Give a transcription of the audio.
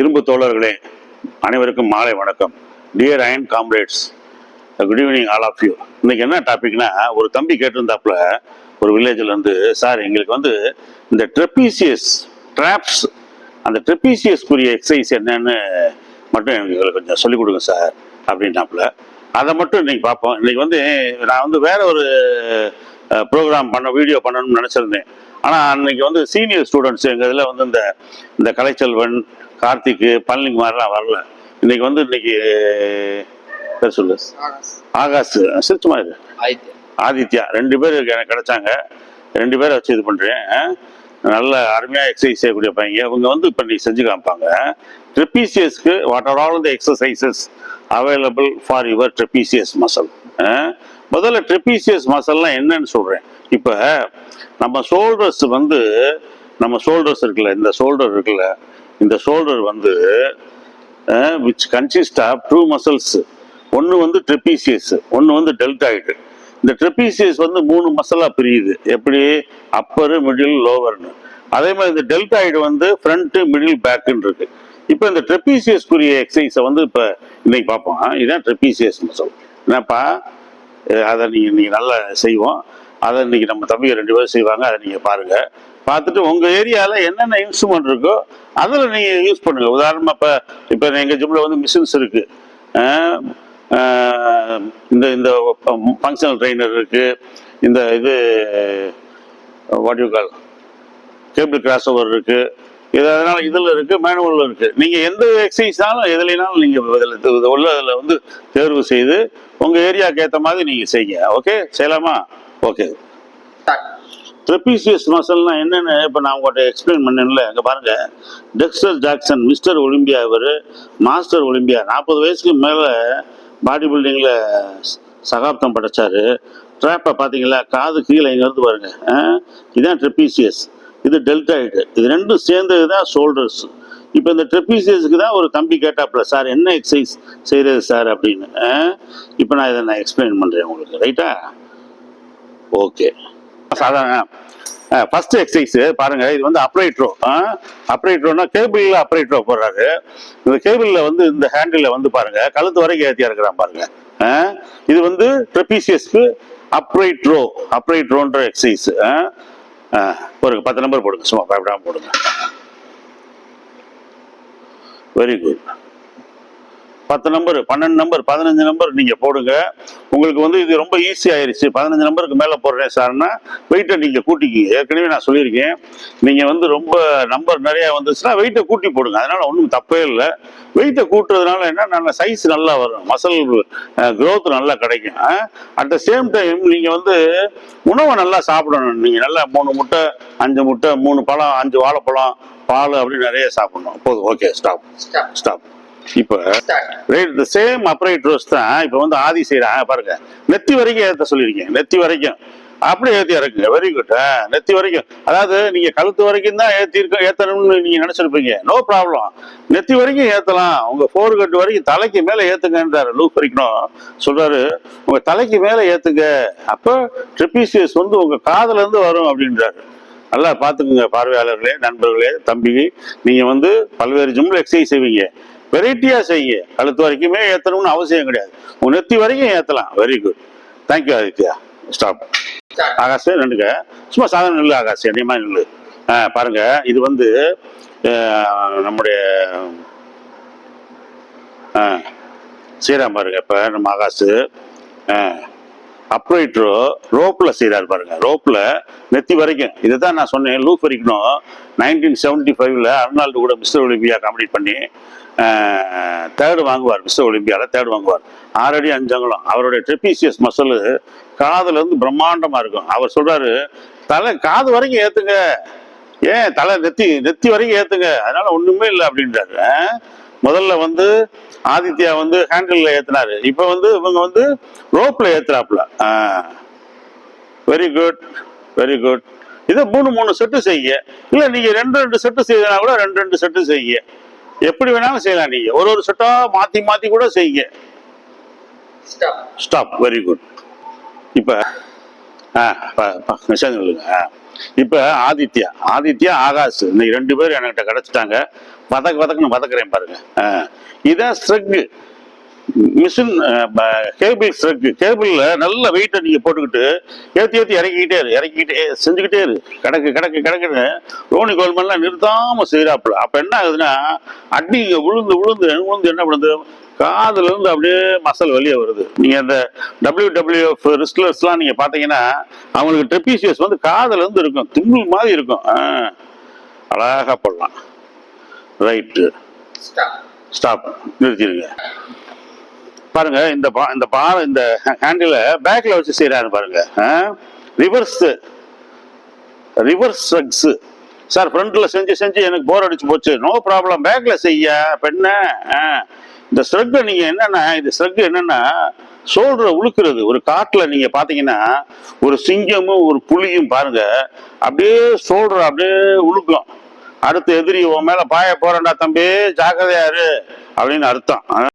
இரும்பு தோழர்களே அனைவருக்கும் மாலை வணக்கம். Dear iron comrades good evening all of you இன்னைக்கு என்ன டாபிக்னா ஒரு தம்பி கேட்டிருந்தாப்புல ஒரு வில்லேஜில் இருந்து சார் எங்களுக்கு வந்து இந்த ட்ரெப்பீசியஸ் ட்ராப்ஸ் அந்த ட்ரெப்பீசியஸ்க்குரிய எக்ஸசைஸ் என்னன்னு மட்டும் எங்களுக்கு கொஞ்சம் சொல்லிக் கொடுங்க சார் அப்படின்னாப்புல. அதை மட்டும் இன்னைக்கு பார்ப்போம். இன்னைக்கு வந்து நான் வந்து வேற ஒரு ப்ரோக்ராம் பண்ண வீடியோ பண்ணணும்னு நினச்சிருந்தேன். ஆனால் அன்னைக்கு வந்து சீனியர் ஸ்டூடெண்ட்ஸ் எங்கள் இதில் வந்து இந்த இந்த கலைச்செல்வன் கார்த்திக் பழனிக்குமார்லாம் வரல. இன்னைக்கு வந்து இன்னைக்கு பேர் சொல்லு. ஆகாஷ். சிரிச்சுமா ஆயிட்டு ஆதித்யா. ரெண்டு பேர் எனக்கு கிடைச்சாங்க. ரெண்டு பேரை வச்சு இது பண்ணுறேன் நல்ல அருமையாக எக்ஸசைஸ் செய்யக்கூடிய பையங்க. இவங்க வந்து இப்போ நீ செஞ்சு காமிப்பாங்க. ட்ரெப்பீசியஸ்க்கு what are all the exercises available for your trapezius muscle முதல்ல ட்ரெப்பீசியஸ் மசல்லாம் என்னன்னு சொல்கிறேன் இப்போ நம்ம ஷோல்டர்ஸ் வந்து நம்ம ஷோல்டர்ஸ் இருக்குல்ல இந்த ஷோல்டர் இருக்குல்ல இந்த ஷோல்டர் வந்து which consist of two muscles ஒன்று வந்து ட்ரெப்பீசியஸ் ஒன்று வந்து டெல்டாய்டு இந்த ட்ரெப்பீசியஸ் வந்து மூணு மசிலாக பிரியுது. எப்படி? அப்பரு மிடில் லோவர்னு அதே மாதிரி இந்த டெல்டாய்டு வந்து ஃப்ரண்ட்டு மிடில் பேக்குன்னு இருக்கு. இப்போ இந்த ட்ரெப்பீசியஸ்க்குரிய எக்ஸசைஸை வந்து இப்போ இன்னைக்கு பார்ப்போம். இதுதான் ட்ரெப்பீசியஸ் மசல் என்னப்பா? அதை நீங்கள் நீங்கள் நல்லா செய்வோம். அதை இன்னைக்கு நம்ம தம்பி ரெண்டு பேரும் செய்வாங்க. அதை நீங்கள் பாருங்கள் பார்த்துட்டு உங்கள் ஏரியாவில் என்னென்ன இன்ஸ்ட்ருமெண்ட் இருக்கோ அதில் நீங்கள் யூஸ் பண்ணுங்கள் உதாரணமாக இப்போ இப்போ எங்கள் ஜிம்மில் வந்து மிஷின்ஸ் இருக்குது இந்த இந்த ஃபங்க்ஷனல் ட்ரெயினர் இருக்குது இந்த இது what you call cable cross over இருக்குது இது அதனால் இதில் இருக்குது மேனுவலில் இருக்குது நீங்கள் எந்த எக்ஸசைஸ்னாலும் எதுலைனாலும் நீங்கள் இதில் உள்ள அதில் வந்து தேர்வு செய்து உங்கள் ஏரியாவுக்கு ஏற்ற மாதிரி நீங்கள் செய்யுங்க. ஓகே செய்யலாமா? ஓகே ட்ரெபீசியஸ் மசல்னா என்னென்னு? இப்போ நான் உங்கள்கிட்ட எக்ஸ்பிளைன் பண்ணேன்ல இங்கே பாருங்கள் டெக்ஸ்டர் ஜாக்சன் மிஸ்டர் ஒலிம்பியா இவர் மாஸ்டர் ஒலிம்பியா நாற்பது வயசுக்கு மேலே பாடி பில்டிங்கில் சகாப்தம் படைச்சாரு. ட்ராப்பை பார்த்தீங்களா காது கீழே இங்கேருந்து பாருங்க ஆ? இதுதான் ட்ரெப்பீசியஸ் இது டெல்டாய்டு இது ரெண்டும் சேர்ந்தது தான் ஷோல்டர்ஸ் இப்போ இந்த ட்ரெபீசியஸுக்கு தான் ஒரு தம்பி கேட்டாப்புல சார் என்ன எக்ஸசைஸ் செய்கிறது சார்? அப்படின்னு. இப்போ நான் இதை நான் எக்ஸ்பிளைன் பண்ணுறேன் உங்களுக்கு. ரைட்டா ஓகே சாதாரண ஃபர்ஸ்ட் எக்ஸசைஸ் பாருங்க இது வந்து அப்ரைட் ரோ கேபிளில் ரோனா ரோ போடுறாரு. இந்த கேபிளில் வந்து இந்த ஹேண்டில் வந்து பாருங்க கழுத்து வரைக்கும் ஏற்றியா இருக்கிறான் பாருங்க. ஆ, இது வந்து ட்ரெப்பீசியஸ்க்கு அப்ரைட் ரோ அப்ரைட் ரோன்ற எக்ஸசைஸ் ஒரு பத்து நம்பர் போடுங்க சும்மா பயப்படாமல் போடுங்க. வெரி குட் பத்து நம்பர் பன்னெண்டு நம்பர் பதினஞ்சு நம்பர் நீங்க போடுங்க. உங்களுக்கு வந்து இது ரொம்ப ஈஸி ஆயிருச்சு. பதினஞ்சு நம்பருக்கு மேல போடுறேன் சார்னா வெயிட்டை நீங்க கூட்டிக்கிங்க ஏற்கனவே நான் சொல்லியிருக்கேன். நீங்க வந்து ரொம்ப நம்பர் நிறைய வந்துச்சுன்னா வெயிட்டை கூட்டி போடுங்க. அதனால ஒன்றும் தப்பே இல்லை. வெயிட்டை கூட்டுறதுனால என்ன நல்ல சைஸ் நல்லா வரும். மசல் growth நல்லா கிடைக்கும். அட் த சேம் டைம் நீங்க வந்து உணவை நல்லா சாப்பிடணும். நீங்க நல்லா மூணு முட்டை அஞ்சு முட்டை மூணு பழம் அஞ்சு வாழைப்பழம் பால் அப்படி நிறைய சாப்பிடணும். போதும். ஓகே ஸ்டாப் ஸ்டாப் இப்போ ரைட் சேம் அப்ரைட் ரோஸ் தான் இப்போ வந்து ஆதி செய்கிறாங்க பாருங்க. நெத்தி வரைக்கும் ஏற்ற சொல்லியிருக்கேன் நெத்தி வரைக்கும். அப்படியே ஏற்றி இறக்குங்க. வெரி குட் நெத்தி வரைக்கும். அதாவது நீங்க கழுத்து வரைக்கும் தான் ஏற்றி இருக்க ஏற்றணும்னு நீங்க நினைச்சிருப்பீங்க. நோ ப்ராப்ளம் நெத்தி வரைக்கும் ஏற்றலாம் உங்க ஃபோர் கட்டு வரைக்கும் தலைக்கு மேலே ஏற்றுங்கன்றாரு லூப் வரைக்கும் சொல்றாரு உங்க தலைக்கு மேலே ஏற்றுங்க அப்போ ட்ரிபிசியஸ் வந்து உங்க காதுல இருந்து வரும் அப்படின்றாரு. நல்லா பார்த்துக்குங்க பார்வையாளர்களே நண்பர்களே தம்பி. நீங்க வந்து பல்வேறு ஜிம்ல எக்ஸசைஸ் செய்வீங்க. வெரைட்டியாக செய்ய. கழுத்து வரைக்குமே ஏற்றணும்னு அவசியம் கிடையாது. உன் நெத்தி வரைக்கும் ஏற்றலாம் very good thank you Aditya. Stop start Akash நின்றுங்க சும்மா சாதாரண நில்லு ஆகாஷ். என்னையமா நில்லு. ஆ பாருங்க. இது வந்து நம்முடைய ஆ செய்கிறான் பாருங்க. இப்போ நம்ம ஆகாஷ் ஆ ரோ ரோப்பில் செய்கிறாரு பாருங்க. ரோப்பில் நெத்தி வரைக்கும் இதுதான் நான் சொன்னேன் லூப் வரைக்கும் நைன்டீன் செவன்டி ஃபைவ்ல அர்னால்டு கூட மிஸ்டர் ஒலிம்பியா கம்ப்ளீட் பண்ணி தேர்டு வாங்குவார் மிஸ்டர் ஒலிம்பியாவில் தேர்டு வாங்குவார். ஆறடி அஞ்சங்களும் அவருடைய ட்ரெப்பீசியஸ் மசில் காதுல இருந்து பிரம்மாண்டமாக இருக்கும். அவர் சொல்றாரு தலை காது வரைக்கும் ஏற்றுங்க ஏன் தலை நெத்தி நெத்தி வரைக்கும் ஏற்றுங்க அதனால ஒன்றுமே இல்லை அப்படின்றாரு. முதல்ல வந்து ஆதித்யா வந்து ஹேண்டில் ஏத்துனாரு. இப்போ வந்து இவங்க வந்து ரோப்ல ஏத்துறாப்புல. வெரி குட் வெரி குட் இதை மூணு மூணு செட்டு செய்ய இல்ல நீங்க ரெண்டு ரெண்டு செட்டு செய்யறா கூட ரெண்டு ரெண்டு செட்டு செய்ய எப்படி வேணாலும் செய்யலாம் நீங்க. ஒரு ஒரு செட்டா மாத்தி மாத்தி கூட செய்யுங்க. ஸ்டாப் வெரி குட் இப்ப நிஷாந்த் சொல்லுங்க. இப்ப ஆதித்யா ஆதித்யா ஆகாஷ் இன்னைக்கு ரெண்டு பேரும் என்கிட்ட கிடைச்சிட்டாங்க. வதக்க வதக்குன்னு வதக்குறேன் பாருங்க. ஆ. இதான் ஸ்ட்ரக்கு மிஷின் கேபிள் ஸ்ட்ரக்கு கேபிளில் நல்ல வெயிட்டை நீங்கள் போட்டுக்கிட்டு ஏற்றி ஏற்றி இறக்கிக்கிட்டே இரு இறக்கிக்கிட்டே செஞ்சுக்கிட்டே இரு. கிடக்கு கிடக்கு கிடக்குன்னு ரோனி கோல்மெல்லாம் நிறுத்தாமல் செய்கிறாப்புல அப்போ என்ன ஆகுதுன்னா அடி இங்கே விழுந்து விழுந்து விழுந்து என்ன பண்ணுது? காதுல இருந்து அப்படியே மசல் வெளியே வருது. நீங்க அந்த டபிள்யூ டபிள்யூஎஃப் ரிஸ்லர்ஸ்லாம் நீங்க பாத்தீங்கன்னா அவங்களுக்கு ட்ரெப்பீசியஸ் வந்து காதுல இருந்து இருக்கும். திமில் மாதிரி இருக்கும். ஆ. அழகா போடலாம். ரைட்டு. ஸ்டாப் நிறுத்திடுங்க. பாருங்க இந்த பா இந்த பா இந்த ஹேண்டில பேக்ல வச்சு செய்யறாரு பாருங்க. ரிவர்ஸ் ரிவர்ஸ் ஸ்ட்ரக்ஸ் சார் ஃப்ரண்ட்ல செஞ்சு செஞ்சு எனக்கு போர் அடிச்சு போச்சு. நோ ப்ராப்ளம் பேக்ல செய்ய பெண்ண. இந்த ஸ்ட்ரக் நீங்க என்னன்னா இந்த ஸ்ட்ரக் என்னன்னா ஷோல்டரை உழுக்கிறது. ஒரு காட்டுல நீங்க பாத்தீங்கன்னா ஒரு சிங்கமும் ஒரு புலியும் பாருங்க. அப்படியே ஷோல்டர் அப்படியே உழுக்கும். அடுத்து எதிரி உன் மேல பாய போறேன்டா தம்பி ஜாக்கிரதையாரு அப்படின்னு அர்த்தம்.